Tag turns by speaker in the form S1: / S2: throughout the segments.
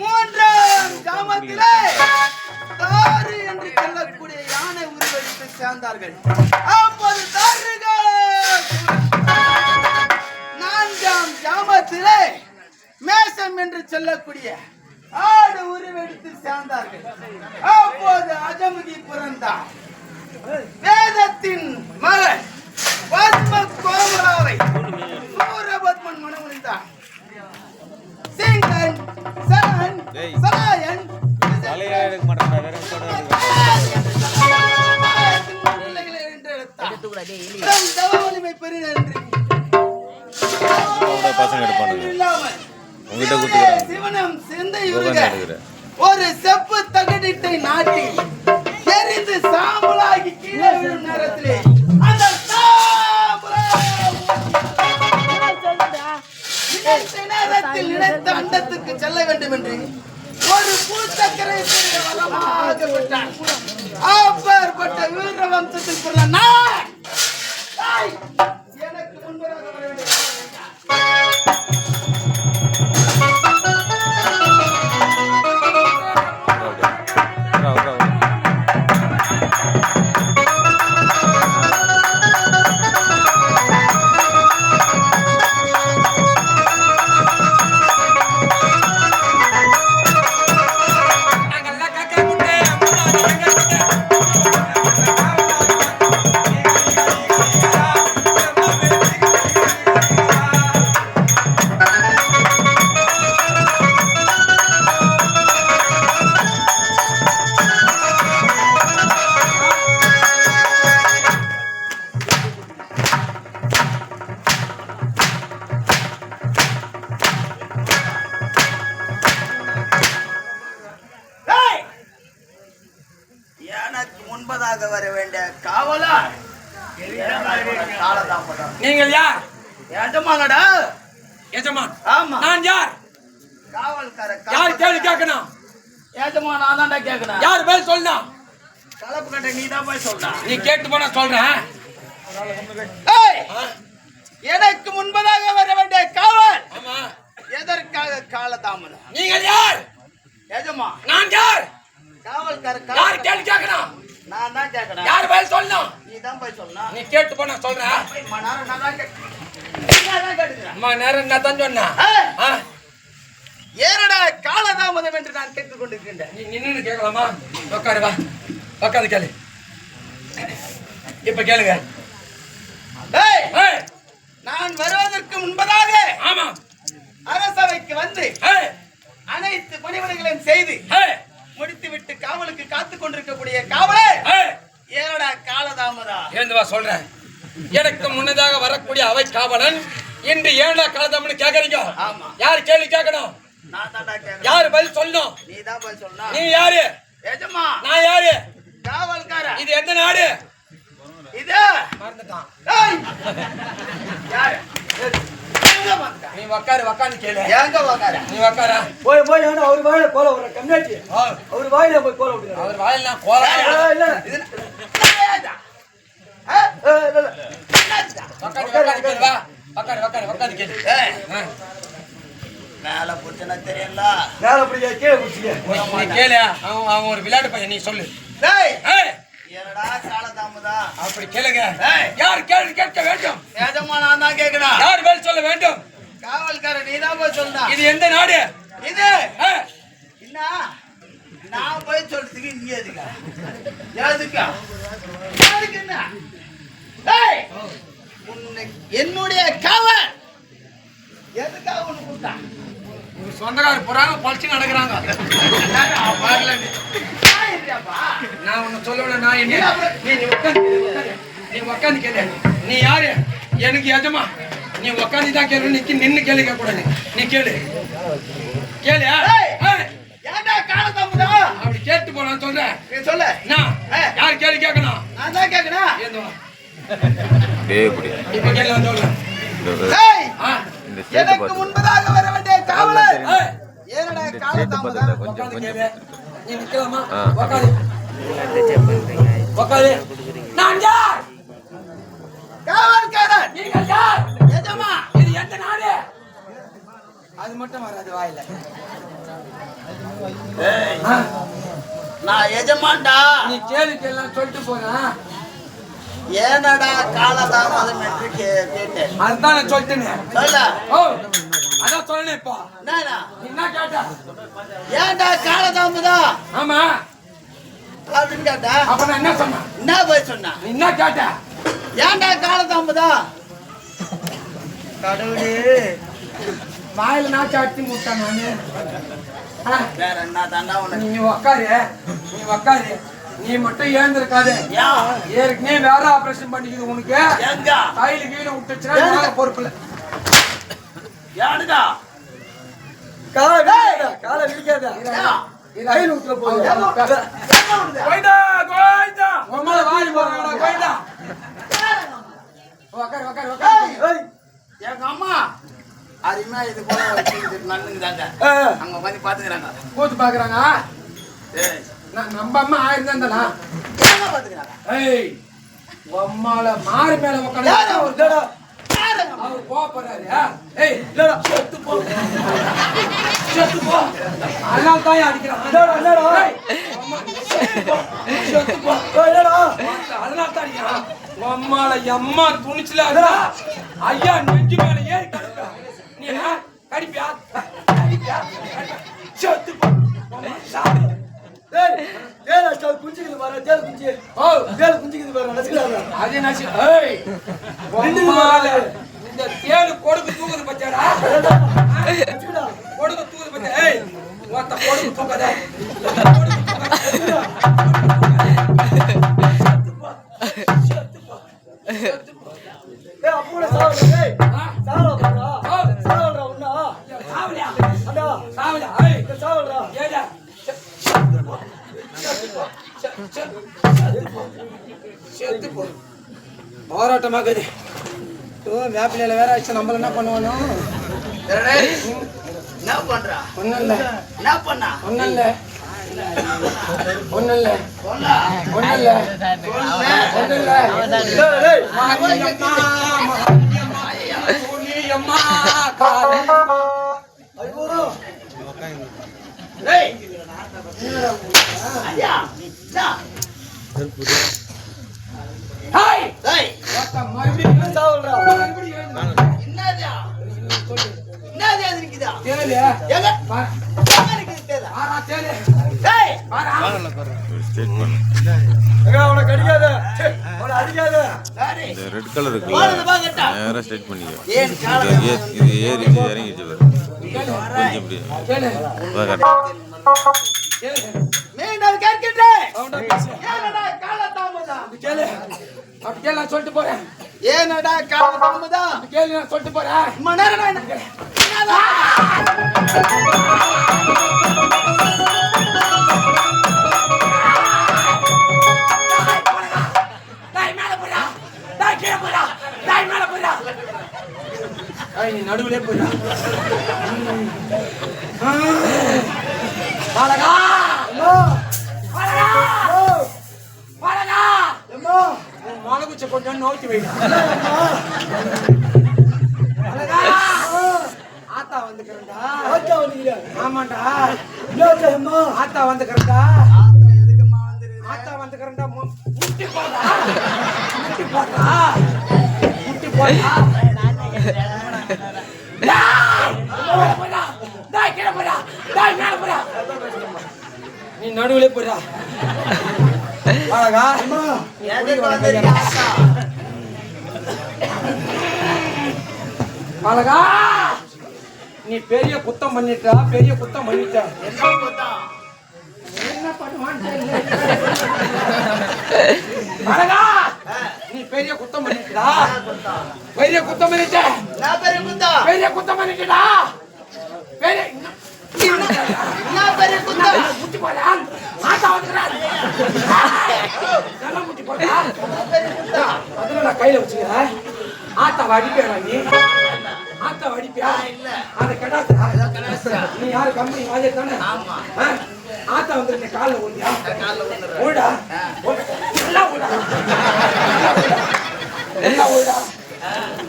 S1: மூன்றாம் கிராமத்திலே தாறு என்று சொல்லக்கூடிய யானை உருவெடுத்து சேர்ந்தார்கள். அப்போது தாறுகள் நான்காம் கிராமத்திலே மேசம் என்று சொல்லக்கூடிய ஆடு உருவெடுத்து சேர்ந்தார்கள். அப்போது அஜமுகி பிறந்தார். வேதத்தின் மகன் பத்ம கோமராவை சூரபத்மன் மனமுடிந்தார் சிங்கன்
S2: டேய்.
S1: சராயன். ஒரு செப்பு தகடிட்டை நாட்டி எரிந்து சாம்பலாகி கீழே விழும் நேரத்திலே நினைத்த நேரத்தில் நினைத்த அண்டத்துக்கு செல்ல வேண்டும் என்று ஒரு பூச்சக்கரை வரமாக அப்பேற்பட்ட வீர வம்சத்துக்குள்ள நான். எனக்கு முன்பதாக வர வேண்டும். முன்பதாக வர வேண்டிய காவலர்.
S3: நீங்கள் யார்?
S1: எஜமானடா.
S3: எஜமான்.
S1: ஆமா.
S3: நான் யார்?
S1: காவல்கார
S3: யார் கேள்வி கேட்கணும்?
S1: எஜமான் நான் தான்டா கேட்கணும்.
S3: யார் பேர் சொல்லணும்
S1: கலப்பு கட்டை நீ தான் போய் சொல்ற.
S3: நீ கேட்டு போனா சொல்றேன்!
S1: எனக்கு முன்பதாக வர வேண்டிய காவல். எதற்காக காலதாமதம்?
S3: நீங்கள் யார்?
S1: எஜமா
S3: நான் யார்?
S1: காவல்கார
S3: யார் கேள்வி கேட்கணும்?
S1: நான் தான் கேட்கணும்
S3: யார் பேர் சொல்லணும்?
S1: நீ தான் போய் சொல்லணும்.
S3: நீ கேட்டு போனா சொல்றேன்
S1: மணி நேரம் நான் தான் கேட்க- நீ தான் கேட்டுக்கிறேன்.
S3: அம்மா நேரம் நான் தான் சொன்னேன்.
S1: ஏறடா காலதாமதம் என்று நான் கேட்டுக் கொண்டிருக்கின்றேன்
S3: நீ நின்னு கேட்கலாமா? உட்காரு வா. உட்காந்து கேளு. இப்ப கேளுங்க.
S1: நான் வருவதற்கு முன்பதாக
S3: ஆமா.
S1: அரசவைக்கு வந்து அனைத்து பணிவிடைகளையும் செய்து முடித்துவிட்டு காவலுக்கு காத்துக் கொண்டிருக்கக்கூடிய காவலர்
S3: ஏய்,
S1: ஏறடா காலதாமதா.
S3: எழுந்து வா சொல்றேன். எனக்கு முன்னதாக வரக்கூடிய அவை காவலன் இன்று ஏழா காலதம்னு கேக்குறீங்க. யார் கேள்வி கேட்கணும் யாரு பதில் சொல்லணும்?
S1: நீ தான் போய் சொல்லணும்.
S3: நீ யாரு?
S1: எஜமா.
S3: நான் யாரு?
S1: காவல்கார
S3: இது எந்த நாடு?
S1: இது?
S3: மறந்துட்டான்.
S1: ஏய்! யாரு?
S3: நீ உக்காரு உக்காந்து கேளு.
S1: எங்க உக்கார?
S3: நீ உக்காரா.
S4: போய் போய் ஆனா அவர் வாயில கோல விடுற கம்னாச்சி அவர் வாயில போய் கோல விடுறாரு
S3: அவர் வாயிலாம் கோலா
S4: இல்ல.
S1: இது என்னடா? ஆ?
S4: இல்ல இல்ல.
S1: என்னடா?
S3: உக்காரு உக்காந்து கேளு வா. உக்காரு உக்காரு உக்காந்து கேளு.
S1: ஏய்,
S3: ஆ.
S1: மேல புடிச்சனா தெரியல.
S4: மேல அப்படியே கீழே குடிச்சிக்க
S3: நீ கேளு. அவன் அவன் ஒரு விளையாட்டு பையன் நீ சொல்லு.
S1: என்னடா காலதாமதா
S3: அப்படி கேளுங்க. யார் கேள்வி கேட்க வேண்டும்?
S1: ஏஜமா நான் தான் கேட்கணும்
S3: யார் பதில் சொல்ல வேண்டும்.
S1: காவல்காரர் நீ தான் போய்
S3: இது எந்த நாடு?
S1: இது. என்ன நான் போய் சொல்றதுக்கு நீ எதுக்கா? எதுக்கா? எதுக்கு என்ன? என்னுடைய காவல். எதுக்காக உனக்கு கொடுத்தா
S3: உங்க சொந்தக்காரர் போறாங்க பழிச்சு நடக்கிறாங்க.
S1: நான்
S3: உன்னை சொல்லுவேன் நான் என்ன நீ உட்காந்து. நீ உட்காந்து கேளு நீ யாரு? எனக்கு எஜமா. நீ உட்காந்து தான் கேளு நிக்கி நின்னு கேள்வி கேட்க கூடாது நீ. கேளு. கேளு
S1: ஏன்டா காலதாமதா
S3: அப்படி கேட்டு போனான்னு சொல்றேன்
S1: நீ சொல்லு.
S3: நான். யார் கேள்வி கேட்கணும்
S1: நான் தான் கேட்கணும்
S3: இப்ப கேள்வி வந்து சொல்லு
S2: இந்த-
S1: ஏய்
S3: ஆ.
S2: இந்த ஸ்டேட்
S1: எனக்கு முன்பதாக வர வேண்டிய காவலர். ஏனடா
S2: இந்த
S1: கால
S2: சேட்டு பத்திரத்தை
S1: தாமதம்
S2: கொஞ்சம்
S3: உட்காந்து
S2: கொஞ்சம்
S3: கேளு. நீ நிக்கலாமா?
S2: ஆ.
S3: உட்காது உட்காது நான் யார்?
S1: காவல்காரன்.
S3: நீங்கள் யார்?
S1: எஜமா
S3: இது எந்த நாடு? அது மட்டும் வராது வாயில
S1: நான் எஜமான்டா.
S3: நீ கேள்வி கேள்லாம் சொல்லிட்டு போனா?
S1: ஏனடா காலதாமதம் என்று கேட்டேன்.
S3: அதுதான் நான் சொல்லிட்டேனே.
S1: சொல்ல.
S3: ஓ அதான் சொன்னேன் இப்போ. என்ன கேட்ட?
S1: ஏன்டா காலதாமதம்?
S3: ஆமா.
S1: அப்படின்னு கேட்டா
S3: அப்ப நான் என்ன சொன்னேன்?
S1: என்ன போய் சொன்னா?
S3: என்ன கேட்ட?
S1: ஏன்டா காலதாமதம்? கடவுளே.
S3: வாயில நாச்சு அடிச்சு முட்டேன் நானு
S1: வேற என்ன தாண்டா உனக்கு?
S3: நீ உக்காரு நீ உக்காரு. நீ மட்டும் ஏந்திருக்காது ஏற்கனவே வேற ஆபரேஷன் பண்ணிக்குது உனக்கு. கையில கீழே விட்டுச்சுன்னா நாங்க பொறுப்பு இல்ல.
S1: ஏனுடா
S4: காலை காலை விரிக்காத.
S1: ஏன்?
S4: கையில் ஊத்துற போகுது.
S3: கோயிந்தா கோயிந்தா. உம்மால வாய் போறாங்கடா கோயிந்தா. உக்காரு உக்காரு உக்காரு.
S1: அருமையா இது போல வச்சுக்கிட்டு அங்க உட்காந்து பாத்துக்கிறாங்க
S3: கூத்து பாக்குறாங்க
S1: ஏய்
S3: நான் நம்ம அம்மா ஆயிருந்தா இருந்தாளா
S1: பாத்துக்கிறாங்க
S3: ஏய் உம்மால மாறு மேல உட்காந்து
S1: அவர்?
S4: இல்லடா,
S3: அவர் கோபப்படுறாரு ஏய்
S4: இல்லடா,
S3: செத்து போ செத்து போ அதனால தான் அடிக்கிறான்
S4: இல்லடா, இல்லடா.
S3: அம்மா, செத்து போ
S4: இல்லடா.
S3: அதனால தான் அடிக்கிறான் அம்மால எம்மா துணிச்சல ஐயா நெஞ்சு மேல ஏறி கடிப்பா என்ன? கடிப்பியா கடிப்பியா? செத்து
S4: அடிச்சா குஞ்சுக்குது பாரு, தேள் குஞ்சு.
S3: ஓ
S4: தேள் குஞ்சுக்குது பாரு, நசுக்குறாங்க.
S3: அது நசி ஏய் இந்த தேளு கொடுக்கு தூக்குது பச்சாடா. கொடுக்கு தூக்குது பச்சா ஏய் ஒத்த கொடுக்கு தூக்காத கொடுக்கு தூக்காத. போராட்டமாகுது ஓ வேப்பிலையில வேற ஆச்சு நம்மள என்ன பண்ணுவானோ?
S1: என்ன பண்றா?
S3: ஒண்ணும் இல்ல
S1: என்ன பண்ணா?
S3: ஒண்ணும் இல்ல.
S4: ஐயோ.
S2: இந்த ரெட் கலர் இருக்குல்ல.
S1: பாக்கட்டா
S2: நேரா ஸ்ட்ரெயிட் பண்ணிக்கோ. இது இது பாரு கொஞ்சம் இப்படி.
S1: கேட்கின்றேன்.
S3: சவுண்டா பேசு.
S1: ஏனடா காலதாமதம்
S3: அப்படி கேளு. அப்படி கேளு, நான் சொல்லிட்டு போறேன்.
S1: ஏனடா காலதாமதம்
S3: அப்படி கேளு, நான் சொல்லிட்டு போறேன்
S1: மணரடா என்னடா
S3: டேய், மேல போடா. முளகுச்ச கொஞ்சம் நோக்கி.
S4: அம்மா.
S3: ஆத்தா வந்துக்கிறேன்டா.
S4: ஆத்தா வந்தீங்க.
S3: ஆமாண்டா.
S4: என்னாச்சு, அம்மா?
S3: ஆத்தா வந்துக்கிறேன்டா.
S1: எதுக்குமா வந்துருது
S3: ஆத்தா வந்துக்கிறேன்டா. முட்டி போடா. முட்டி போடா. முட்டி போடா. நீ நடுவுல போடா அழகா? அழகா? நீ பெரிய குத்தம் பண்ணிட்டா பெரிய குத்தம் பண்ணிட்ட.
S1: என்ன.
S3: அழகா? நீ பெரிய குத்தம் பண்ணிட்டா? பெரிய குத்தம் பண்ணிட்ட?
S1: பெரிய குத்தா
S3: பெரிய குத்தம் பண்ணிட்டா? பெரிய
S1: என்ன
S3: போடா நான் கையில வச்சுக்கிறேன் ஆத்தா வடிப்பேடா நீ ஆத்தா
S1: அடிப்பியா
S3: அதை நீ யாரு கம்பெனி வாஜே தானே ஆ? ஆத்தா வந்து காலில்
S1: வந்துடுறேன்
S3: ஊடா நல்லா ஓடா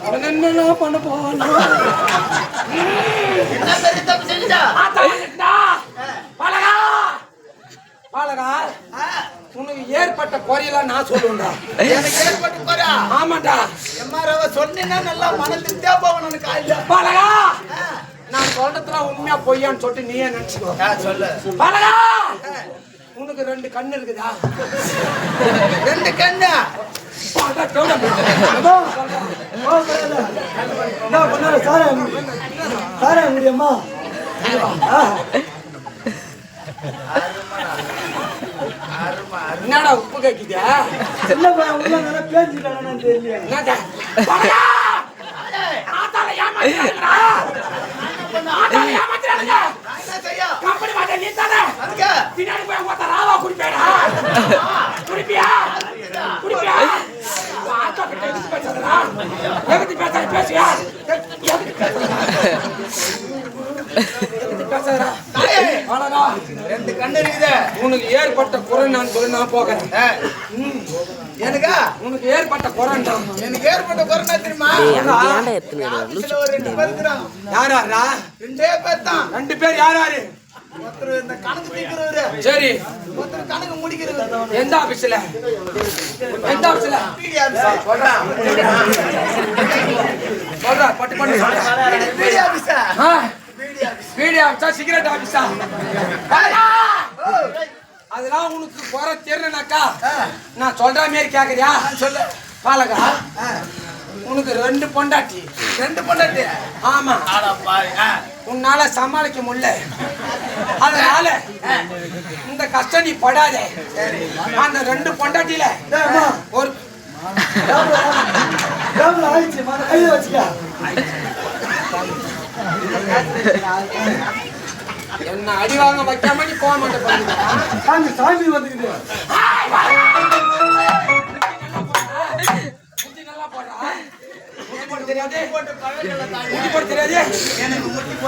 S3: அவன் என்னெல்லாம் பண்ண போவானா பாலகா.
S1: ஆ,
S3: உனக்கு ஏற்பட்ட குறையெல்லாம் நான் சொல்லுவேன்டா.
S1: எனக்கு ஏற்பட்டு போறா
S3: ஆமாண்டா.
S1: எம்மாரவ சொன்னீங்கன்னா நல்லா மன திருப்தியா போவேன் உனக்கு ஆ,
S3: நான் சொல்றதுலாம் உண்மையா பொய்யான்னு சொல்லிட்டு நீயே நினைச்சுக்கோ.
S1: சொல்லு.
S3: பாலகா.
S1: ஆ,
S3: உனக்கு ரெண்டு கண்ணு இருக்குதா?
S1: ரெண்டு கண்ணா?
S4: சாரா சாரா முடியுமா
S3: என்னடா உப்பு கேக்குதா?
S4: பையன் உள்ள நல்லா பேசிட்டானு தெரியல
S3: என்னடா பாலகா ஆத்தால ஏமாத்திட்டாங்கடா ஆத்தால ஏமாத்திட்டாங்க
S1: நான் என்ன செய்ய
S3: கம்பெனி வாடகை நீ தானே
S1: அதுக்கு
S3: பின்னாடி போய் உங்க ராவா குடிப்பேடா. குடிப்பியா? குடிப்பியா? ஆத்தா கிட்ட எதுக்கு பேசாதடா? எதுக்கு பேசாத பேசியா எதுக்கு பேசாத? எதுக்கு பேசாதடா.
S1: ரெண்டு கண்ணு இருக்குது.
S3: உனக்கு ஏற்பட்ட குறை நான் சொல்லி நான் போகிறேன்
S1: எனக்கா?
S3: உனக்கு ஏற்பட்ட குறைண்டா
S1: எனக்கு ஏற்பட்ட கொரோனா தெரியுமா? ரெண்டு பேர்
S3: யார்
S1: ரெண்டே பேர் தான்.
S3: ரெண்டு பேர் யார் யாரு?
S1: ஒருத்தர் இந்த கணக்கு தீக்கிறவரு
S3: சரி.
S1: ஒருத்தர் கணக்கு முடிக்கிறவரு.
S3: எந்த ஆபீஸ்ல எந்த ஆபீஸ்ல
S1: சொல்றேன்
S3: சொல்றா. பட்டு பண்ணி சொல்றா.
S1: பிடி
S3: ஆஃபீஸா சிகரெட் ஆஃபீஸா அதெல்லாம் உனக்கு குறை தெரியலனாக்கா நான் சொல்ற மாதிரி கேக்குறியா?
S1: சொல்லு.
S3: பாலகா உனக்கு ரெண்டு பொண்டாட்டி.
S1: ரெண்டு பொண்டாட்டி
S3: ஆமா. உன்னால சமாளிக்க முடியல. அதனால இந்த கஷ்டம் நீ படாத. அந்த ரெண்டு பொண்டாட்டியில ஒரு
S4: டேபிள் ஆயிடுச்சு மன கையில வச்சுக்க
S3: என்ன அடி வாங்க வைக்காம நீ போக மாட்டே பாருங்க.
S4: சாமி வந்துக்குது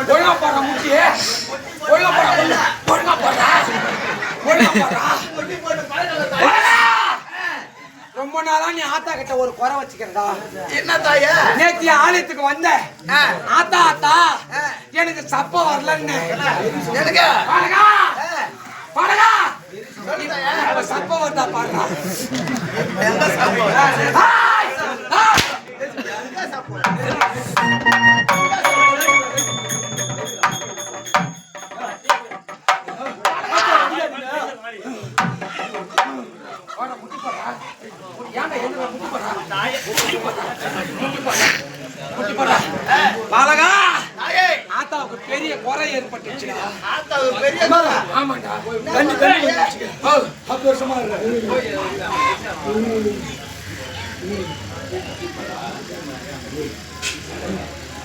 S3: ஒழுங்கா போடுற முட்டி ஒழுங்கா போடுற ஒழுங்கா போடுறா. ஒழுங்கா போடுறா
S1: முட்டி போட்டு பழக்கல தாயே.
S3: ஒழுங்கா. ரொம்ப நாளா நீ ஆத்தா கிட்ட ஒரு குறை வச்சுக்கிறதா
S1: என்ன தாயே
S3: நேத்து ஆலயத்துக்கு வந்த. ஆத்தா ஆத்தா. எனக்கு சப்ப வரலன்னு.
S1: எனக்கு ஆ,
S3: பாருங்க
S1: சொல்லு தாயே.
S3: இப்ப சப்ப? பாலகா! ஆத்தாவுக்கு பெரிய குறை ஏற்பட்டுச்சுடா
S1: பெரிய.
S3: ஆமாண்டா.
S4: பத்து வருஷமா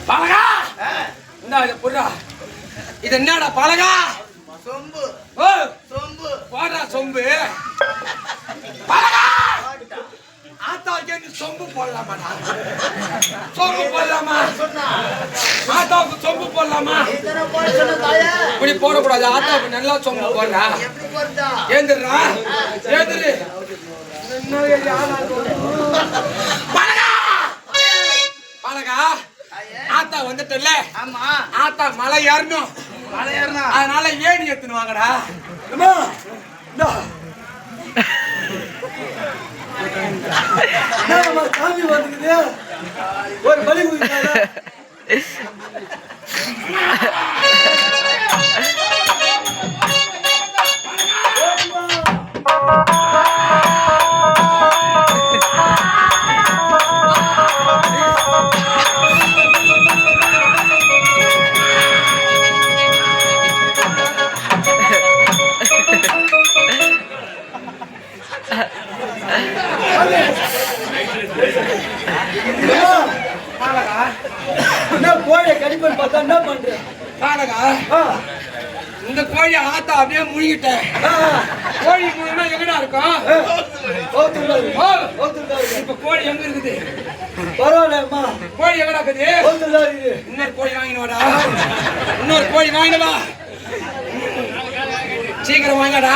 S3: பாலகா! இந்தா இதை புடுறா. இது என்னடா பாலகா?
S1: சொம்பு.
S3: ஓ.
S1: சொம்பு.
S3: போடுறா சொம்பு. பாலகா! ஆத்தாவுக்கு சொம்பு போடலாமாடா சொம்பு போடலாமா? ஆத்தாவுக்கு சொம்பு போடலாமா? இப்படி போடக்கூடாது. ஆத்தாவுக்கு நல்லா சொம்பு போடுறா. ஏந்திரா ஏந்திரு. பாலகா! ஆத்தா வந்துட்டல ஆத்தா மலை ஏறணும்.
S1: மலை ஏறினா?
S3: அதனால ஏணி எடுத்துன்னு வாங்கடா.
S4: சாமி வந்துக்குது ஒரு பலி குதிக்காத என்ன கோழியை கடிப்பன் பார்த்தா என்ன பண்ற
S3: பாலகா
S4: ஆ,
S3: இந்த கோழி ஆத்தா அப்படியே முழுகிட்டேன் கோழி முழுனா எங்கடா இருக்கும்? இப்ப கோழி எங்க இருக்குது?
S4: பரவாயில்ல அம்மா
S3: கோழி எங்கடா இருக்குது? இன்னொரு கோழி வாங்கினு வாடா. இன்னொரு கோழி வாங்கினு வா. சீக்கிரம் வாங்கடா.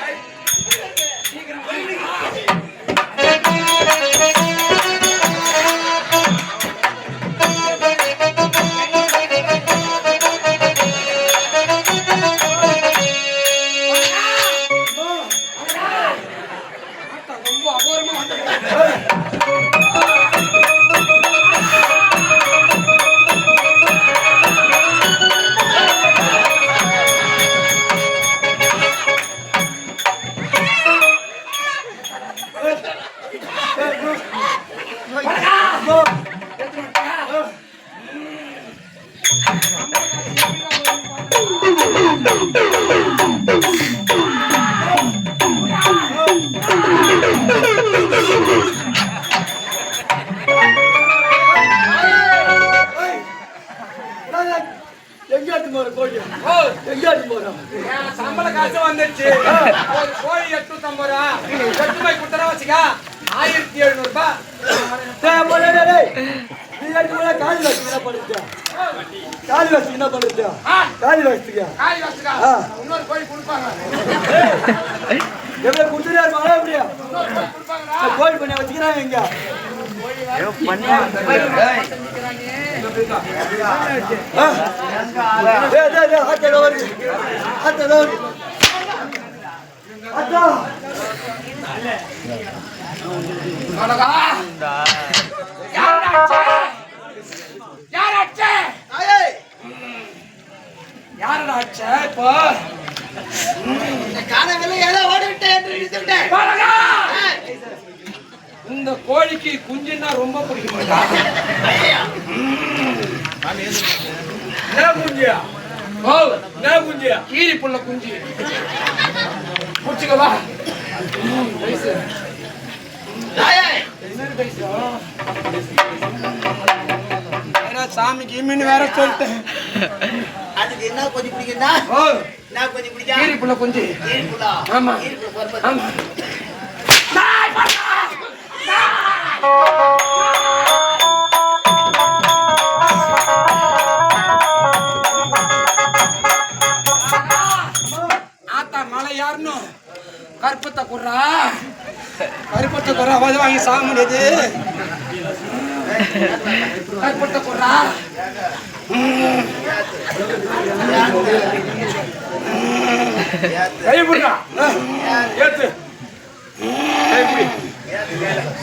S4: போற கோழி. எங்கேயாட்டு போறோம்
S3: சம்பள காசு வந்துருச்சு. ஒரு கோழி எட்நூத்தி ஐம்பது ரூபா எட்டு போய் கொடுத்தா வச்சுக்க ஆயிரத்தி எழுநூறு ரூபாய்
S4: காலி வச்சு என்ன பண்ணிட்டு காலி வச்சு என்ன பண்ணிட்டு
S3: ஆ,
S4: காலி வச்சுக்க
S3: காய் வச்சுக்க
S4: ஆ.
S3: இன்னொரு கோழி கொடுப்பாங்க.
S4: எப்படியா
S3: கோழி
S4: பண்ணி வச்சுக்கிறாங்க எங்க
S3: யாரடா அடிச்ச இப்போ இந்த கோழிக்கு குஞ்சுன்னா ரொம்ப பிடிக்குமாடா
S4: என்ன குஞ்சியா
S3: ஓ
S4: என்ன குஞ்சியா
S3: கீரி புள்ள குஞ்சு. பிடிச்சிக்கவா சாமிக்கு இம்மின்னு வேற சொல்லிட்டேன்.
S1: அதுக்கு என்ன கொஞ்சம் பிடிக்குன்னா என்ன கொஞ்சம் பிடிக்கும்?
S3: கீரி புள்ள குஞ்சு. ஆமா. ஆமா ஆத்தா மலை யாருன்னு கருப்பத்தை குர்றா கருப்பத்தை குர்றா அவ வாங்கி சாக முடியாது கருப்பத்தை குர்றா
S4: கைப்பிடுறா ஏத்து.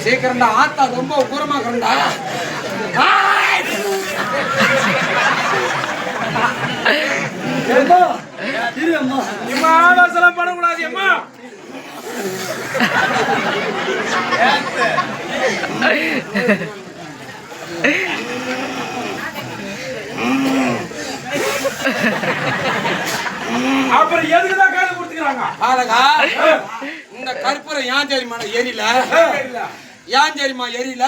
S3: சீக்கிரம்டா ஆத்தா ரொம்ப இம்மா ஆலோசனை பண்ணக்கூடாது அம்மா
S4: அப்புறம் எதுக்கு தான் காது கொடுத்துக்கிறாங்க?
S3: இந்த கற்பூரம் ஏன் தெரியுமா எரியல ஏன் தெரியுமா எரியல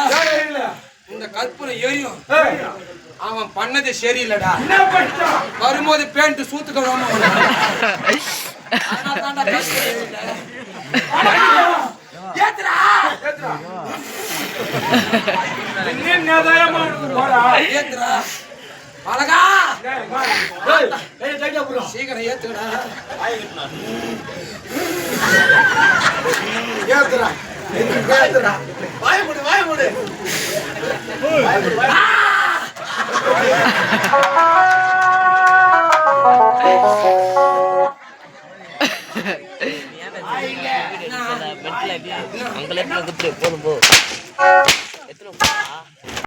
S3: இந்த கற்பூரம் எரியும். அவன் பண்ணது சரியில்லடா. வரும்போது பேண்ட் சூத்து கழுவாம வந்தான். அதனால தான்டா கற்பூரம் எரியல. ஏத்துடா.
S4: இன்னும் நேதாயமா போடா.
S3: ஏத்துடா. அழகா. சீக்கிரம்
S1: ஏத்துறா ஏத்துறா வாய மூடு வாய மூடு.
S5: அங்கே போதும் போ